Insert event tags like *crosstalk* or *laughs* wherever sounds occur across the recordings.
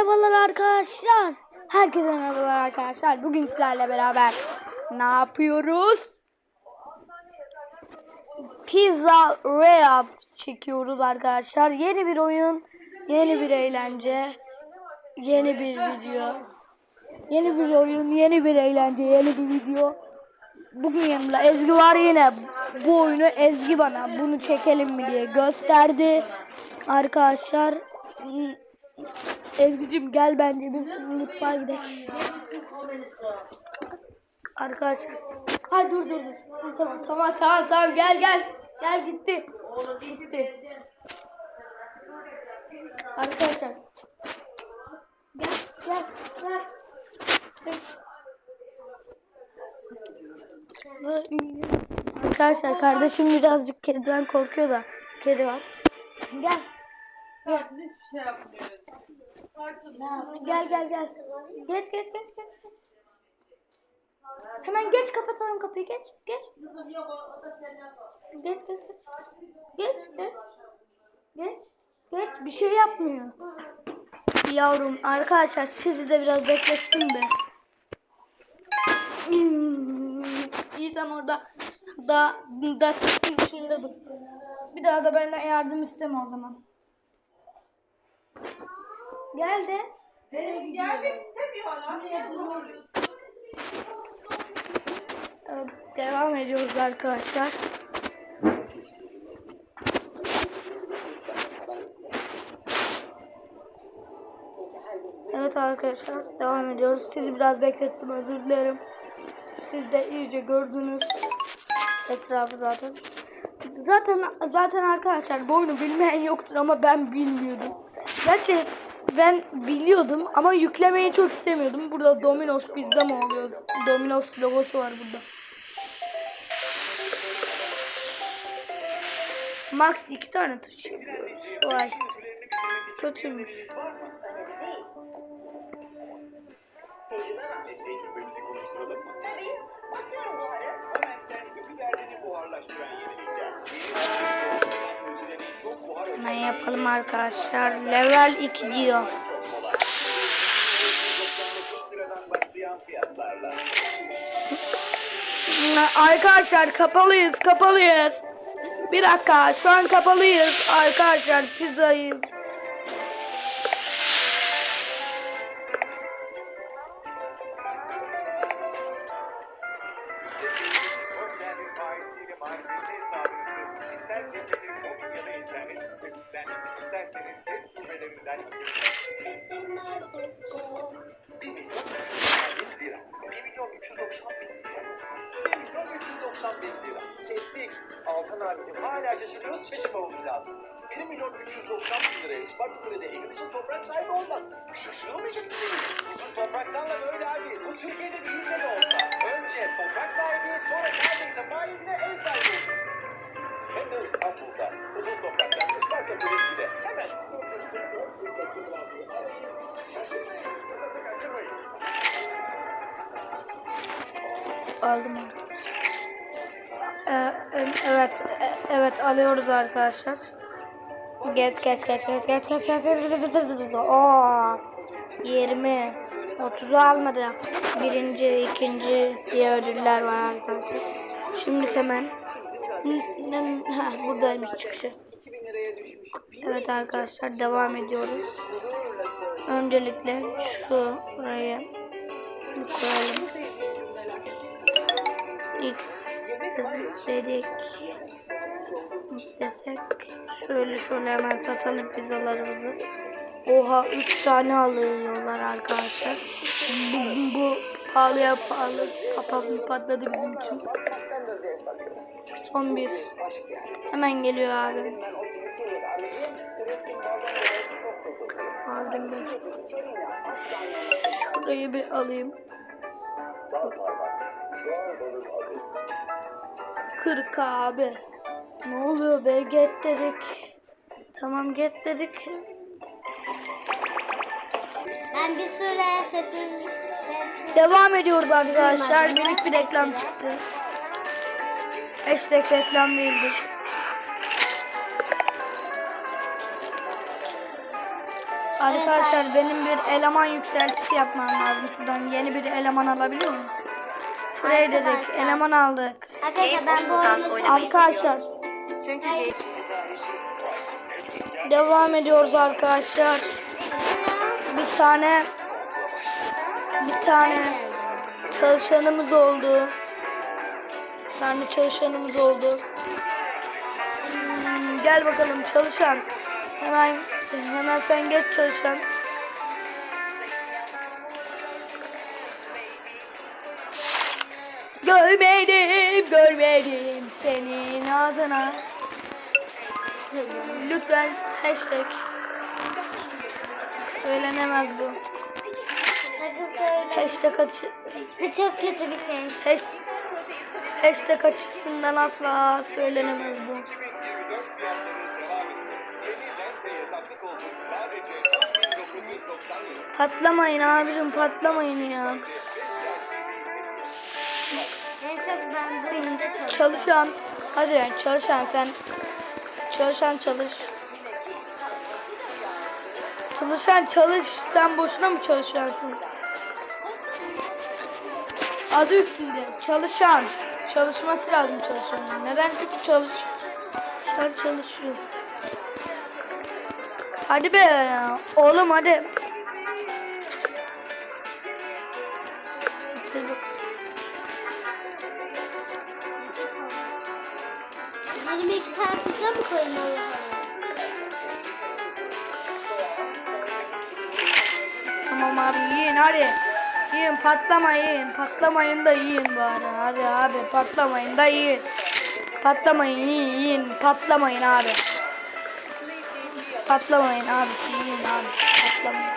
Merhabalar arkadaşlar. Herkese merhabalar arkadaşlar. Bugün sizlerle beraber ne yapıyoruz? Pizza React çekiyoruz arkadaşlar. Yeni bir oyun, yeni bir eğlence, yeni bir video. Yeni bir oyun, yeni bir eğlence, yeni bir video. Bugün yanımda Ezgi var yine. Bu oyunu Ezgi bana bunu çekelim mi diye gösterdi. Arkadaşlar Ezgi'cim gel bence biz mutfağa gidelim. Arkadaşlar. Hay dur dur dur. Tamam tamam tamam tamam gel gel. Gel gitti. Gitti. Arkadaşlar. Gel gel gel. Arkadaşlar kardeşim birazcık kediden korkuyor da kedi var. Gel. Gel. Hiçbir şey yapmıyoruz. Gel gel gel. Geç geç geç geç. Hemen geç kapatalım kapıyı geç geç. Geç geç geç. Geç geç. Geç. Geç bir şey yapmıyor. Yavrum arkadaşlar sizi de biraz beklettim de. İyi tam orada da da dışında dur. Bir daha da benden yardım isteme o zaman. Gel de. Gelmek istemiyor hala. Niye zorluyorsun? Evet, devam ediyoruz arkadaşlar. Evet arkadaşlar devam ediyoruz. Sizi biraz beklettim özür dilerim. Siz de iyice gördünüz etrafı zaten. Zaten zaten arkadaşlar bu oyunu bilmeyen yoktur ama ben bilmiyordum. Gerçi ben biliyordum ama yüklemeyi çok istemiyordum. Burada Domino's pizza mı oluyor? Domino's logosu var burada. Max iki tane taşıyor. Vay. Kötüymüş. Tecrübemizi konuşturalım mı? Tabii. Basıyorum buharı. Hemen kötü derdini buharlaştıran yenilikler. Hemen yapalım arkadaşlar. Level 2 diyor. çok kolay. 99 sıradan başlayan fiyatlarla. Arkadaşlar kapalıyız kapalıyız. Bir dakika şu an kapalıyız arkadaşlar pizzayız. 1 milyon 390 bin lira. 1 milyon 390 bin lira. 1 milyon 390 bin lira. Kestik. Altan abicim hala şaşırıyoruz şaşırmamamız lazım. 1 milyon 390 bin liraya Isparta Kule'de evimizin toprak sahibi olmak. Şaşırılmayacak bir. Bizim topraktan da böyle abi. Bu Türkiye'de değil de olsa. Önce toprak sahibi sonra neredeyse maliyetine ev sahibi olur. Hem de İstanbul'da. Uzun topraktan Isparta Kulesi'de. Hemen. Şaşırmayın. Fırsatı kaçırmayın. Aldım. Ee, evet e- evet alıyoruz arkadaşlar. Geç geç geç geç geç geç geç geç Oo, 20 30'u almadı. Birinci, ikinci diye ödüller var arkadaşlar. Şimdi hemen ha, buradaymış çıkışı. Evet arkadaşlar devam ediyoruz. Öncelikle şuraya koyalım. X dedik desek şöyle şöyle hemen satalım pizzalarımızı. Oha 3 tane alıyorlar arkadaşlar. Bu, bu pahalıya pahalı papam patladı bizim için. Son bir. Hemen geliyor abi. Aldım ben. Şurayı bir alayım. 40 abi. Ne oluyor be get dedik. Tamam get dedik. Ben bir süre setin Devam ediyoruz arkadaşlar. Minik bir reklam çıktı. Hashtag reklam değildir. Arkadaşlar benim bir eleman yükseltisi yapmam lazım. Şuradan yeni bir eleman alabilir miyim? Şuraya dedik. Eleman aldık. Arkadaşlar ben bu oyunu Arkadaşlar Çünkü devam ediyoruz arkadaşlar. Bir tane bir tane çalışanımız oldu. Bir tane çalışanımız oldu. Hmm, gel bakalım çalışan. Hemen hemen sen geç çalışan. Görmedim, görmedim senin adına. Lütfen hashtag. Söylenemez bu. Hashtag açı, çok kötü bir şey. hash, hashtag açısından asla söylenemez bu. 2024 fiyatları devam ediyor. Yeni Rente'ye taktık olduk. Sadece 10.990 lira. Patlamayın abicim patlamayın ya. Çalışan. Hadi çalışan sen. Çalışan çalış. Çalışan çalış. Sen boşuna mı çalışansın? Adı üstünde. Çalışan. Çalışması lazım çalışanın. Neden? Çünkü çalış. Sen çalışıyor. Hadi be. Oğlum. Hadi koymalı? Tamam abi yiyin hadi. Yiyin patlamayın. Patlamayın da yiyin bari. Hadi abi patlamayın da yiyin. Patlamayın yiyin yiyin. Patlamayın abi. Patlamayın abi yiyin abi. Patlamayın.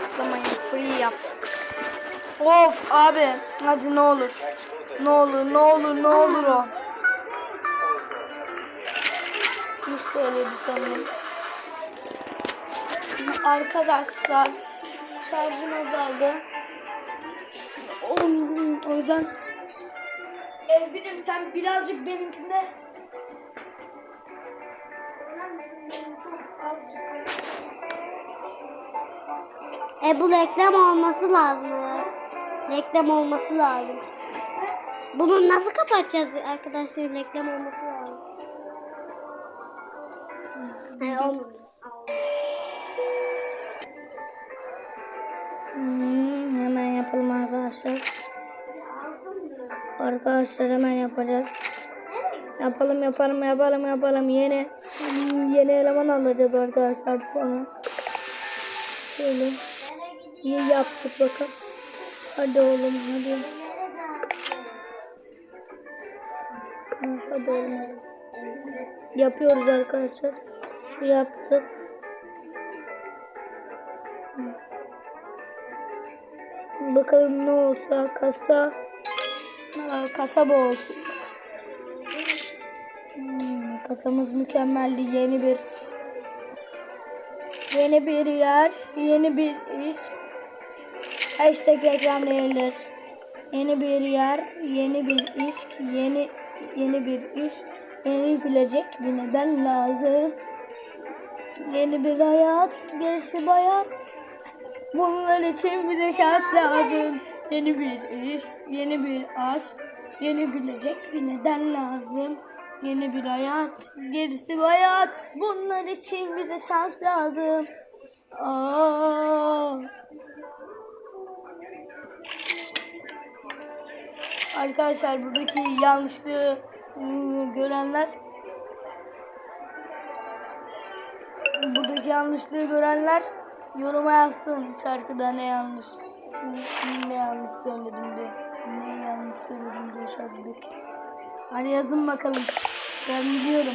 Patlamayın free yap. Of abi hadi ne olur. Ne olur ne olur ne olur o. Kim söyledi sanırım. Arkadaşlar şarjım azaldı. O, o yüzden Elbirim sen birazcık benimkinde E bu reklam olması lazım. Reklam olması lazım. Bunu nasıl kapatacağız arkadaşlar? Reklam olması lazım. Hayır olmadı. Hmm, hemen yapalım arkadaşlar. Arkadaşlar hemen yapacağız. Yapalım yapalım yapalım yapalım yeni yeni eleman alacağız arkadaşlar sonra. Şöyle iyi yaptık bakalım. Hadi oğlum hadi. Oğlum. hadi. Yapıyoruz arkadaşlar. Yaptık. Bakalım ne olsa kasa Aa, kasaba olsun. Hmm, kasamız mükemmeldi. Yeni bir yeni bir yer, yeni bir iş. Hashtag ekranlayılır. Yeni bir yer, yeni bir iş, yeni yeni bir iş, yeni gülecek bir neden lazım. Yeni bir hayat, gerisi bayat. Bunlar için bize şans lazım. Yeni bir iş, yeni bir aşk, yeni gülecek bir neden lazım. Yeni bir hayat, gerisi hayat. Bunlar için bize şans lazım. Aa. Arkadaşlar buradaki yanlışlığı ıı, görenler buradaki yanlışlığı görenler yoruma yazsın şarkıda ne yanlış ne yanlış söyledim diye ne yanlış söyledim diye şarkıdaki. Hadi yazın bakalım. Ben biliyorum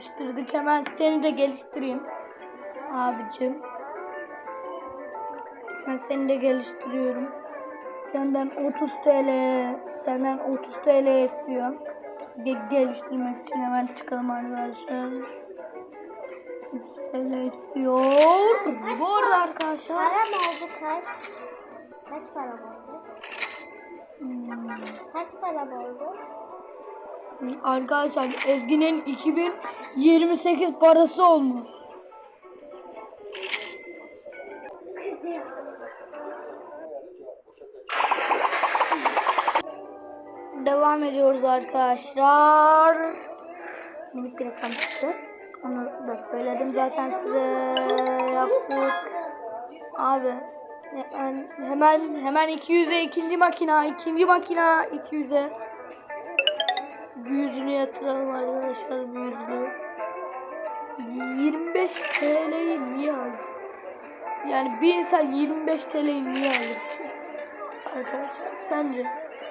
geliştirdik hemen seni de geliştireyim abicim ben seni de geliştiriyorum Senden 30 TL, senden 30 TL istiyorum. Ge- geliştirmek için hemen çıkalım arkadaşlar. TL istiyor. Bu arada arkadaşlar Param oldu kaç? Kaç param oldu? Kaç param oldu? Arkadaşlar Ezgi'nin 2028 parası olmuş. Devam ediyoruz arkadaşlar. Minik bir reklam çıktı. Onu da söyledim zaten size yaptık. Abi hemen hemen hemen 200'e ikinci makina, ikinci makina 200'e. Yüzünü yatıralım arkadaşlar yüzünü. 25 TL'yi niye aldı? Yani bir insan 25 TL'yi niye alır ki? Arkadaşlar sence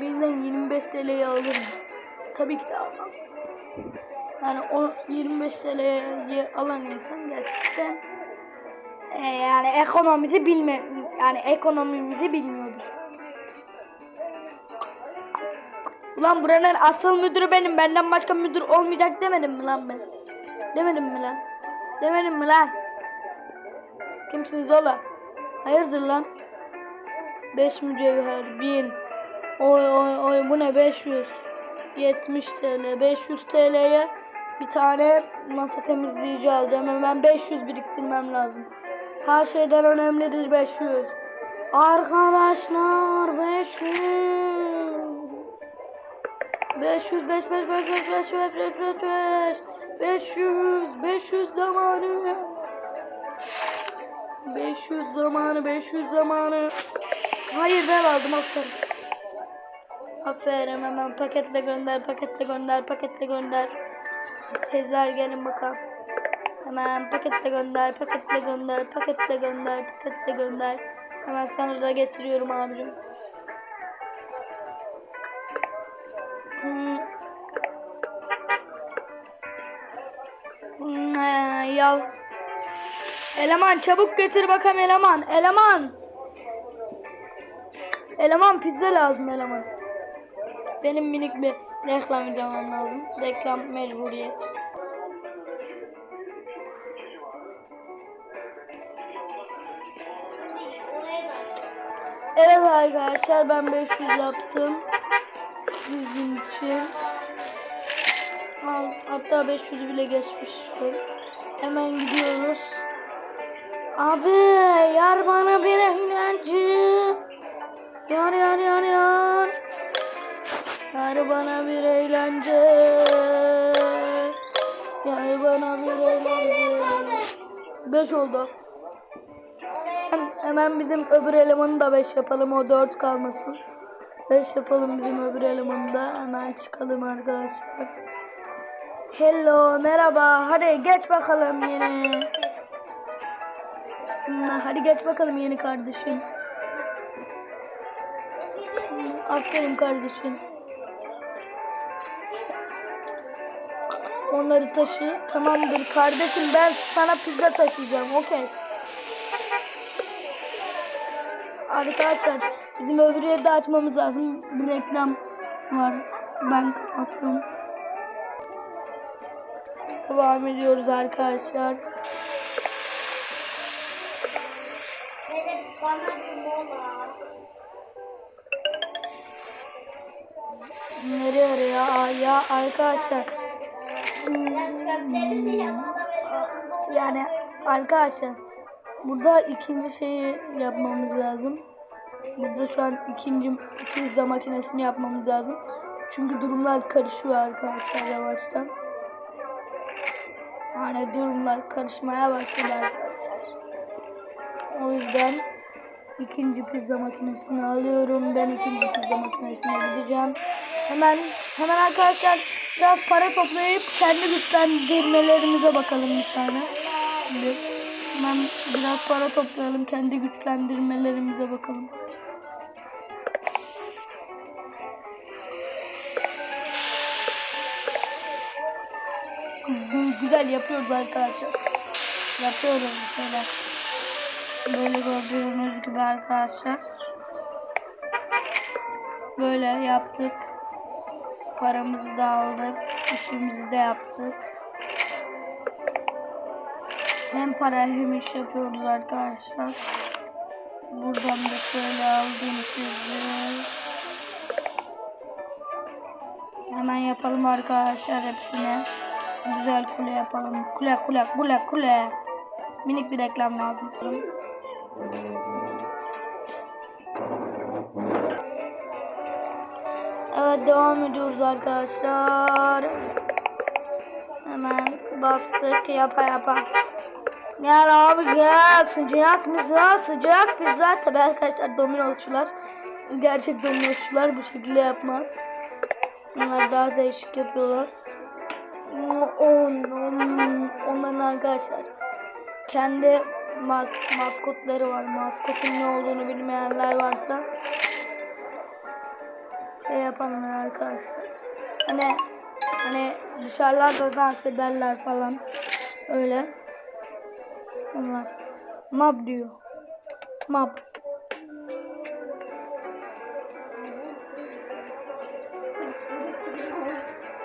bir insan 25 TL'yi alır mı? Tabii ki de almaz. Yani o 25 TL'yi alan insan gerçekten e, yani ekonomimizi bilme yani ekonomimizi bilmiyordur. Ulan buranın asıl müdürü benim. Benden başka müdür olmayacak demedim mi lan ben? Demedim mi lan? Demedim mi lan? Kimsiniz ola? Hayırdır lan? 5 mücevher 1000 Oy oy oy bu ne 500 70 TL 500 TL'ye bir tane masa temizleyici alacağım hemen 500 biriktirmem lazım her şeyden önemlidir 500 Arkadaşlar 500 500 5 5 5 5 5 5 5 5 5 500 500 zamanı. 500 zamanı 500 zamanı. Hayır ben aldım aferin. Aferin hemen paketle gönder paketle gönder paketle gönder. Sizler gelin bakalım. Hemen paketle gönder paketle gönder paketle gönder paketle gönder. Hemen sana da getiriyorum abicim ya Eleman çabuk getir bakalım eleman. Eleman. Eleman pizza lazım eleman. Benim minik bir reklam yapmam lazım. Reklam mecburiyet. Evet arkadaşlar ben 500 yaptım. Sizin için. Hatta 500 bile geçmiştir. Hemen gidiyoruz. Abi yar bana bir eğlence. Yar yar yar yar. Yar bana bir eğlence. Yar bana bir eğlence. 5 oldu. Hemen, hemen bizim öbür elemanı da 5 yapalım o 4 kalmasın. 5 yapalım bizim öbür elemanı da hemen çıkalım arkadaşlar. Hello, merhaba. Hadi geç bakalım yeni. Hadi geç bakalım yeni kardeşim. Aferin kardeşim. Onları taşı. Tamamdır kardeşim ben sana pizza taşıyacağım. Okey. Arkadaşlar bizim öbür yerde açmamız lazım. Bir reklam var. Ben kapatıyorum. Devam ediyoruz arkadaşlar. Evet bana bir. Nereye? Aa, ya arkadaşlar. Yani arkadaşlar. Burada ikinci şeyi yapmamız lazım. Burada şu an ikinci pizza makinesini yapmamız lazım. Çünkü durumlar karışıyor arkadaşlar yavaştan. Hani durumlar karışmaya başladı arkadaşlar. O yüzden ikinci pizza makinesini alıyorum. Ben ikinci pizza makinesine gideceğim. Hemen hemen arkadaşlar biraz para toplayıp kendi güçlendirmelerimize bakalım bir tane. Şimdi hemen biraz para toplayalım kendi güçlendirmelerimize bakalım. Güzel yapıyoruz arkadaşlar. Yapıyoruz böyle. Böyle gördüğünüz gibi arkadaşlar. Böyle yaptık. Paramızı da aldık. İşimizi de yaptık. hem para hem iş yapıyoruz arkadaşlar. Buradan da şöyle aldım sizi. Hemen yapalım arkadaşlar hepsine. Güzel kule yapalım. Kule kule kule kule. Minik bir reklam lazım. Evet devam ediyoruz arkadaşlar. Hemen bastık yapa yapa. Gel abi gel sıcak pizza sıcak pizza. Tabi arkadaşlar dominosçular. Gerçek dominosçular bu şekilde yapmaz. Bunlar daha değişik yapıyorlar. On, on, onların arkadaşlar kendi mas maskotları var. Maskotun ne olduğunu bilmeyenler varsa şey yapalım arkadaşlar. Hani hani dışarılarda dans ederler falan. Öyle. Onlar. Mab diyor. Mab.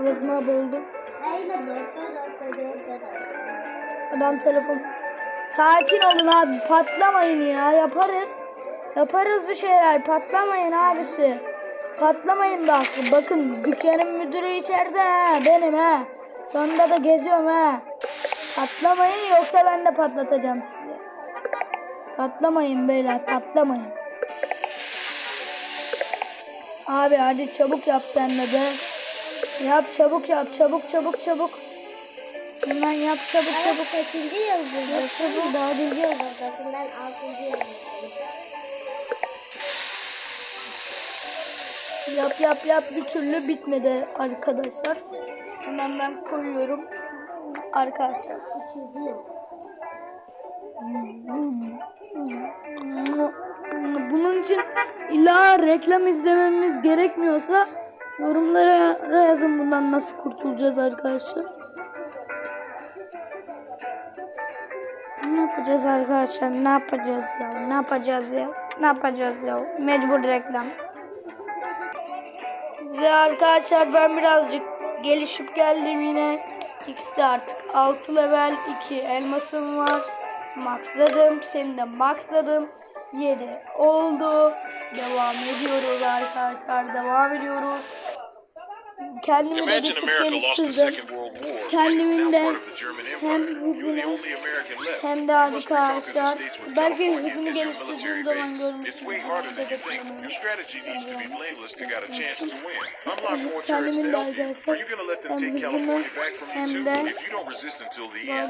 Evet mab oldu. Adam telefon. Sakin olun abi patlamayın ya yaparız. Yaparız bir şeyler patlamayın abisi. Patlamayın bak. Bakın dükkanın müdürü içeride ha benim ha. Sonunda da geziyorum ha. Patlamayın yoksa ben de patlatacağım sizi. Patlamayın beyler patlamayın. Abi hadi çabuk yap sen de be. Yap çabuk yap çabuk çabuk çabuk. Hemen yap çabuk çabuk. Kaçıncı yıldız? Çabuk dördüncü yıldız. Ben altıncı yıldız. Yap yap yap bir türlü bitmedi arkadaşlar. Hemen ben koyuyorum. Arkadaşlar. Bunun için illa reklam izlememiz gerekmiyorsa yorumlara yazın bundan nasıl kurtulacağız arkadaşlar. Ne yapacağız arkadaşlar? Ne yapacağız ya? Ne yapacağız ya? Ne yapacağız ya? Mecbur reklam. Ve arkadaşlar ben birazcık gelişip geldim yine. X'de artık 6 level 2 elmasım var. Maxladım. Seni de maxladım. 7 oldu. Devam ediyoruz arkadaşlar. Devam ediyoruz. Kendimi de bir tık geliştirdim. Second World War. Kendimin de hem hızını hem de the arkadaşlar belki hızımı geliştirdiğim zaman görmüşsünüz. strategy needs to be blameless to got a chance to win. Unlock more turrets to Kendimin de arkadaşlar hem hızımı hem de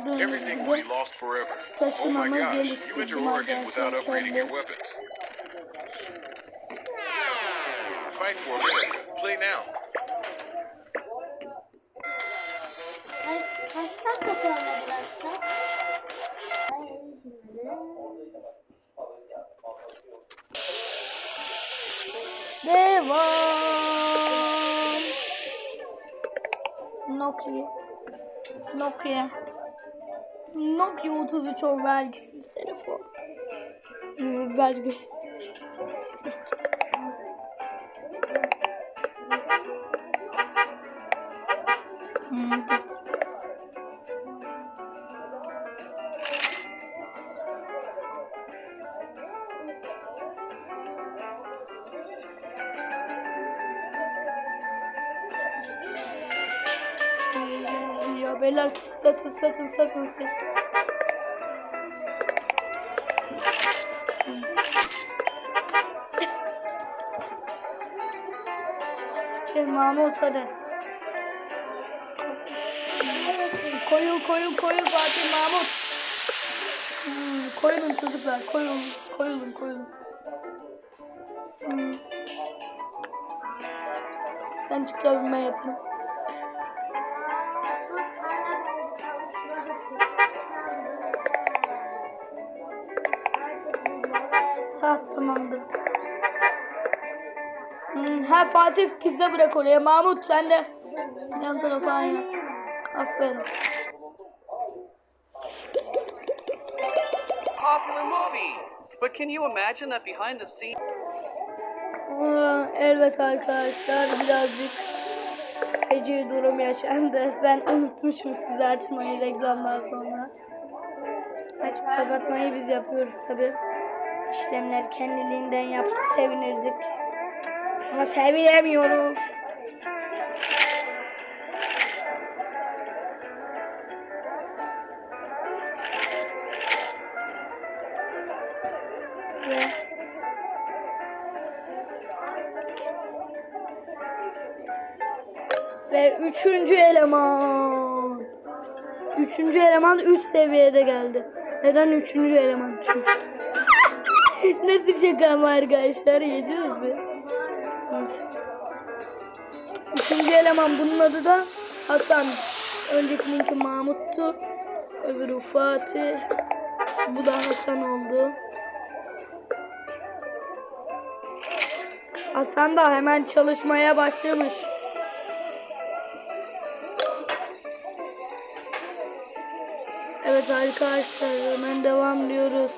gördüğünüz gibi. Oh taşımamı geliştirdim arkadaşlar Fight for America. Play now. Devam. Nokia. Nokia. Nokia 33 o vergisiz telefon. Hmm, Vergi. Ya beyler satın satın satın siz. Şey Mahmut hadi. Koyul koyul koyul Fatih Mahmut. Hmm, koyulun çocuklar koyulun koyulun koyulun. Hmm. Sen çık da ben. Ha tamamdır. Hmm, ha Fatih pizza bırak oraya. Mahmut sen de yan tarafa aynı. Aferin. popular movie. But can you imagine that behind the scenes? Aa, Evet arkadaşlar birazcık feci durum yaşandı. *laughs* Ben unutmuşum size açmayı reklamdan sonra. Açıp kapatmayı biz yapıyoruz tabi. İşlemler kendiliğinden yapsa sevinirdik. Ama sevinemiyoruz. Üçüncü eleman üst seviyede geldi. Neden üçüncü eleman? Çünkü. *laughs* Nasıl şaka ama arkadaşlar mi? Neyse. Üçüncü eleman bunun adı da Hasan. Öncekininki Mahmut'tu. Öbürü Fatih. Bu da Hasan oldu. Hasan da hemen çalışmaya başlamış. Evet arkadaşlar hemen devam diyoruz.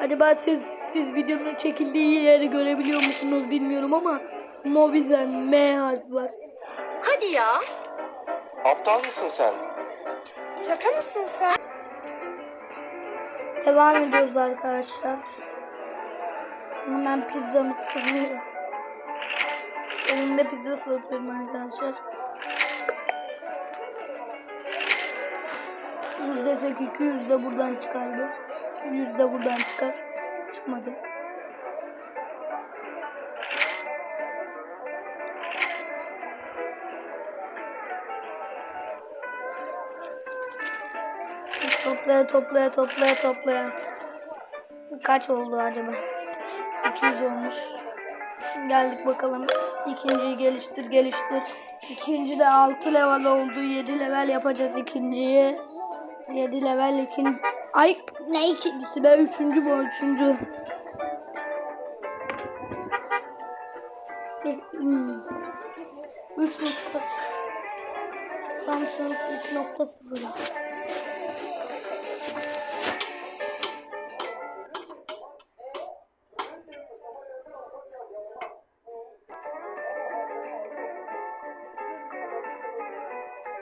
Acaba siz, siz videonun çekildiği yeri görebiliyor musunuz bilmiyorum ama Mobizen M harfi var. Hadi ya. Aptal mısın sen? Şaka mısın sen? Devam ediyoruz arkadaşlar. Hemen pizzamız sunuyor. Elimde pizza soğutuyorum arkadaşlar. Yüz desek 200 de buradan çıkardı. 100 de buradan çıkar. Çıkmadı. Toplaya toplaya toplaya toplaya. Kaç oldu acaba? 200 olmuş. Geldik bakalım. İkinciyi geliştir geliştir. İkinci de 6 level oldu. 7 level yapacağız ikinciyi. 7 level ikin... Ay ne ikincisi be? Üçüncü bu üçüncü. Hmm. 3 nokta. Samsung 3.0.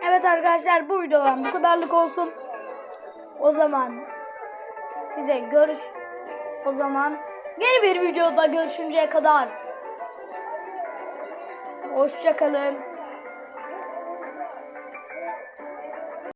Evet arkadaşlar bu videodan bu kadarlık olsun. O zaman size görüş o zaman yeni bir videoda görüşünceye kadar hoşça kalın.